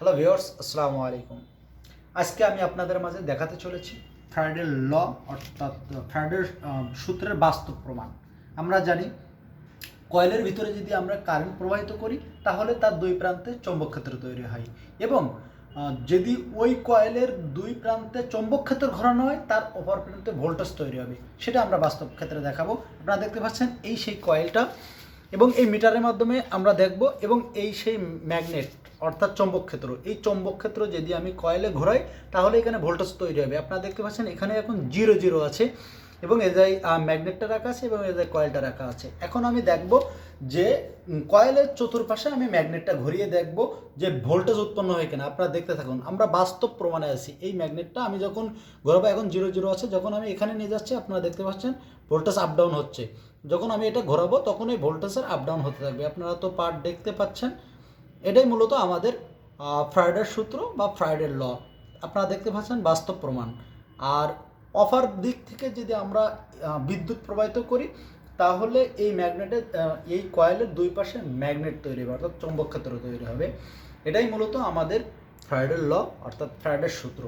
Hello viewers আসসালামু আলাইকুম। আজকে আমি আপনাদের মাঝে দেখাতে চলেছি ফ্যারাডের ল অর্থাৎ ফ্যারাডের সূত্রের বাস্তব প্রমাণ। আমরা জানি, কয়েলের ভিতরে যদি আমরা কারেন্ট প্রবাহিত করি, তাহলে তার দুই প্রান্তে চৌম্বক ক্ষেত্র তৈরি হয়। এবং যদি ওই কয়েলের দুই প্রান্তে চৌম্বক ক্ষেত্র ঘোরানো হয়, তার অপর প্রান্তে ভোল্টেজ তৈরি হবে। সেটা আমরা বাস্তব ক্ষেত্রে দেখাবো। আপনারা দেখতে পাচ্ছেন, এই সেই কয়েলটা এবং এই মিটারের মাধ্যমে আমরা দেখব এবং এই সেই ম্যাগনেট অর্থাৎ চৌম্বক ক্ষেত্র। এই চৌম্বক ক্ষেত্র যদি আমি কয়েলে ঘোরাই, তাহলে এখানে ভোল্টেজ তৈরি হবে। আপনারা দেখতে পাচ্ছেন, এখানে এখন জিরো জিরো আছে এবং এজাই ম্যাগনেটটা রাখা আছে এবং এজাই কয়েলটা রাখা আছে। এখন আমি দেখব যে কয়েলের চতুর্পাশে আমি ম্যাগনেটটা ঘুরিয়ে দেখব যে ভোল্টেজ উৎপন্ন হয় কিনা। আপনারা দেখতে থাকুন, আমরা বাস্তব প্রমাণে আছি। এই ম্যাগনেটটা আমি যখন ঘোরাবো, এখন জিরো জিরো আছে। যখন আমি এখানে নিয়ে যাচ্ছি, আপনারা দেখতে পাচ্ছেন, ভোল্টেজ আপ ডাউন হচ্ছে। যখন আমি এটা ঘোরাবো, তখন এই ভোল্টেজের আপ ডাউন হতে থাকবে। আপনারা তো পার্ট দেখতে পাচ্ছেন এটাই মূলত আমাদের ফ্রাইডের সূত্র বা ফ্রাইডের ল আপনারা দেখতে পাচ্ছেন বাস্তব প্রমাণ। আর অফার দিক থেকে যদি আমরা বিদ্যুৎ প্রবাহিত করি, তাহলে এই ম্যাগনেটের এই কয়েলের দুই পাশে ম্যাগনেট তৈরি হবে, অর্থাৎ চৌম্বক ক্ষেত্র তৈরি হবে। এটাই মূলত আমাদের ফ্রাইডের ল অর্থাৎ ফ্রাইডের সূত্র।